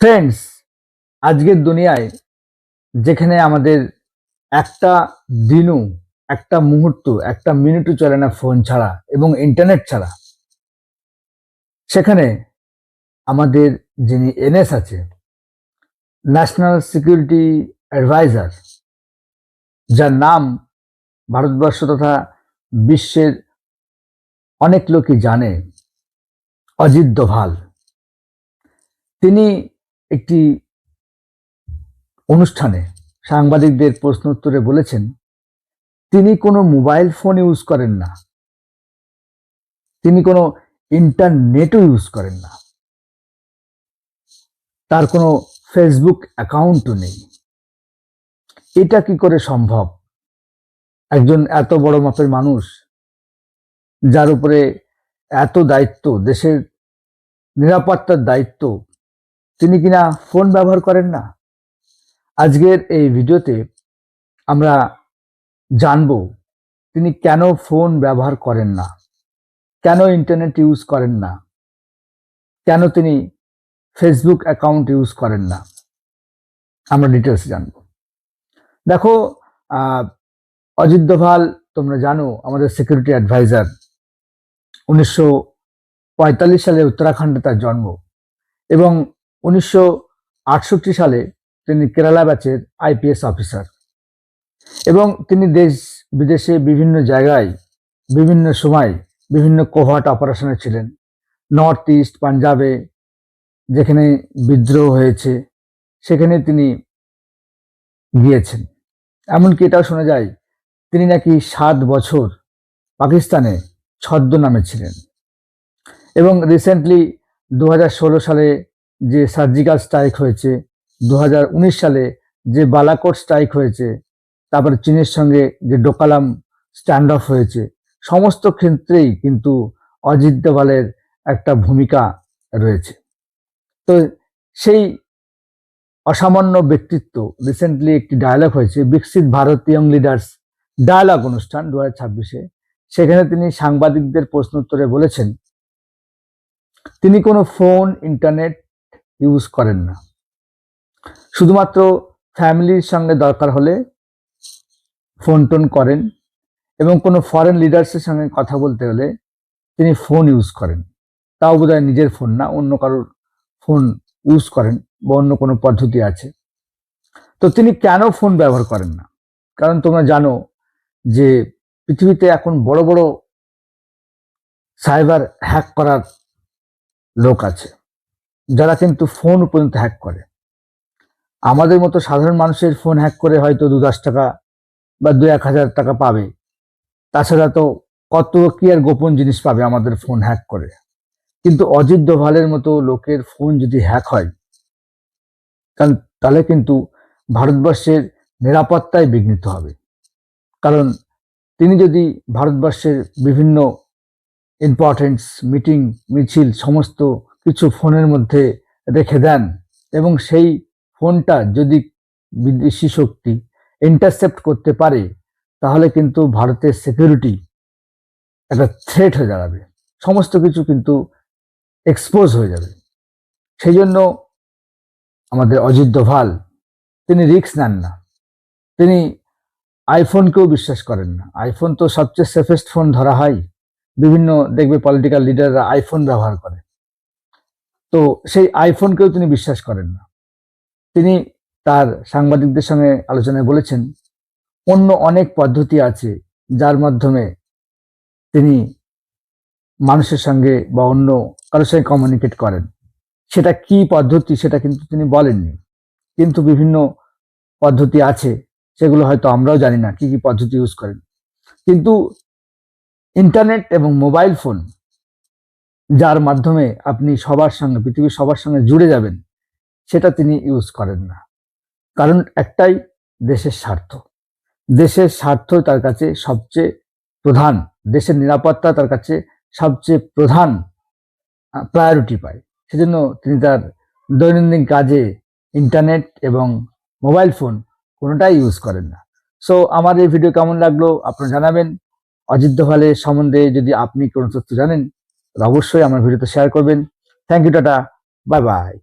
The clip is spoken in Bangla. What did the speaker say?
ফ্রেন্ডস আজকের দুনিয়ায় যেখানে আমাদের একটা দিনও, একটা মুহূর্ত একটা মিনিটও চলে না ফোন ছাড়া এবং ইন্টারনেট ছাড়া। সেখানে আমাদের যিনি এনএস আছে ন্যাশনাল সিকিউরিটি অ্যাডভাইজার যার নাম ভারতবর্ষ তথা বিশ্বের অনেক লোকই জানে, অজিত দোভাল। তিনি একটি অনুষ্ঠানে সাংবাদিকদের প্রশ্ন উত্তরে বলেছেন, তিনি কোনো মোবাইল ফোন ইউজ করেন না। তিনি কোনো ইন্টারনেটও ইউজ করেন না। তার কোনো ফেসবুক অ্যাকাউন্টও নেই। এটা কি করে সম্ভব? একজন এত বড় মাপের মানুষ, যার উপরে এত দায়িত্ব, দেশের নিরাপত্তার দায়িত্ব তিনি কিনা ফোন ব্যবহার করেন না? আজকের এই ভিডিওতে আমরা জানব তিনি কেন ফোন ব্যবহার করেন না? কেন ইন্টারনেট ইউজ করেন না? কেন তিনি ফেসবুক অ্যাকাউন্ট ইউজ করেন না? আমরা ডিটেলস জানব। দেখো অজিত দোভাল, তোমরা জানো, আমাদের সিকিউরিটি অ্যাডভাইজার উনিশশো পঁয়তাল্লিশ সালে উত্তরাখণ্ডে তার জন্ম। এবং উনিশশো আটষট্টি সালে তিনি কেরালা ব্যাচের আইপিএস অফিসার এবং তিনি দেশ, বিদেশে বিভিন্ন জায়গায়, বিভিন্ন সময় বিভিন্ন কোভার্ট অপারেশনে ছিলেন। নর্থ ইস্ট পাঞ্জাবে যেখানে বিদ্রোহ হয়েছে, সেখানে তিনি গিয়েছেন। এমনকি এটাও শোনা যায়, তিনি নাকি সাত বছর পাকিস্তানে ছদ্মনামে ছিলেন। এবং রিসেন্টলি দু হাজার ষোলো সালে যে সার্জিক্যাল স্ট্রাইক হয়েছে দু হাজার উনিশ সালে যে বালাকোট স্ট্রাইক হয়েছে, তারপরে চীনের সঙ্গে যে ডোকালাম স্ট্যান্ড অফ হয়েছে, সমস্ত ক্ষেত্রেই কিন্তু অজিত দেওয়ালের একটা ভূমিকা রয়েছে। তো সেই অসামান্য ব্যক্তিত্ব রিসেন্টলি একটি ডায়ালগ হয়েছে, বিকশিত ভারত ইয়ং লিডার্স ডায়ালগ অনুষ্ঠান দু ছাব্বিশে। সেখানে তিনি সাংবাদিকদের প্রশ্ন উত্তরে বলেছেন, তিনি কোনো ফোন ইন্টারনেট ইউজ করেন না। শুধুমাত্র ফ্যামিলির সঙ্গে দরকার হলে ফোন টোন করেন এবং কোনো ফরেন লিডার্সের সঙ্গে কথা বলতে হলে তিনি ফোন ইউজ করেন। তাও বোধহয় নিজের ফোন না, অন্য কারোর ফোন ইউজ করেন বা অন্য কোনো পদ্ধতি আছে। তো তিনি কেন ফোন ব্যবহার করেন না? কারণ তোমরা জানো যে পৃথিবীতে এখন বড় বড় সাইবার হ্যাক করার লোক আছে। যারা কিন্তু ফোন পর্যন্ত হ্যাক করে। আমাদের মতো সাধারণ মানুষের ফোন হ্যাক করে হয়তো দু দশ টাকা বা দু এক হাজার টাকা পাবে। তাছাড়া তো কত কি আর গোপন জিনিস পাবে আমাদের ফোন হ্যাক করে। কিন্তু অজিত দোভালের মতো লোকের ফোন যদি হ্যাক হয় তাহলে- তাহলে কিন্তু ভারতবর্ষের নিরাপত্তায় বিঘ্নিত হবে। কারণ তিনি যদি ভারতবর্ষের বিভিন্ন ইম্পর্টেন্স মিটিং মিছিল, সমস্ত কিছু ফোনের মধ্যে রেখে দেন এবং সেই ফোনটা যদি বিদেশি শক্তি ইন্টারসেপ্ট করতে পারে, তাহলে কিন্তু ভারতের সিকিউরিটি একটা থ্রেট হয়ে দাঁড়াবে। সমস্ত কিছু কিন্তু এক্সপোজ হয়ে যাবে। সেই জন্য আমাদের অজিত দোভাল, তিনি রিস্ক নেন না। তিনি আইফোনকেও বিশ্বাস করেন না। আইফোন তো সবচেয়ে সেফেস্ট ফোন ধরা হয়। বিভিন্ন দেখবে পলিটিক্যাল লিডাররা আইফোন ব্যবহার করে। তো সেই আইফোনকেও তিনি বিশ্বাস করেন না। তিনি তার সাংবাদিকদের সঙ্গে আলোচনায় বলেছেন, অন্য অনেক পদ্ধতি আছে যার মাধ্যমে তিনি মানুষের সঙ্গে বা অন্য কারোর সঙ্গে কমিউনিকেট করেন। সেটা কি পদ্ধতি সেটা কিন্তু তিনি বলেননি। কিন্তু বিভিন্ন পদ্ধতি আছে, সেগুলো হয়তো আমরাও জানি না কি কি পদ্ধতি ইউজ করেন। কিন্তু ইন্টারনেট এবং মোবাইল ফোন যার মাধ্যমে আপনি সবার সঙ্গে, পৃথিবীর সবার সঙ্গে জুড়ে যাবেন, সেটা তিনি ইউজ করেন না। কারণ একটাই দেশের স্বার্থ। দেশের স্বার্থ তার কাছে সবচেয়ে প্রধান, দেশের নিরাপত্তা তার কাছে সবচেয়ে প্রধান প্রায়োরিটি পায়। সেজন্য তিনি তার দৈনন্দিন কাজে ইন্টারনেট এবং মোবাইল ফোন কোনোটাই ইউজ করেন না। সো আমার এই ভিডিও কেমন লাগল? আপনারা জানাবেন। অজিত দোভালের সম্বন্ধে যদি আপনি কোনো তথ্য জানেন অবশ্যই আমার ভিডিওতে শেয়ার করবেন। Thank you tata. Bye bye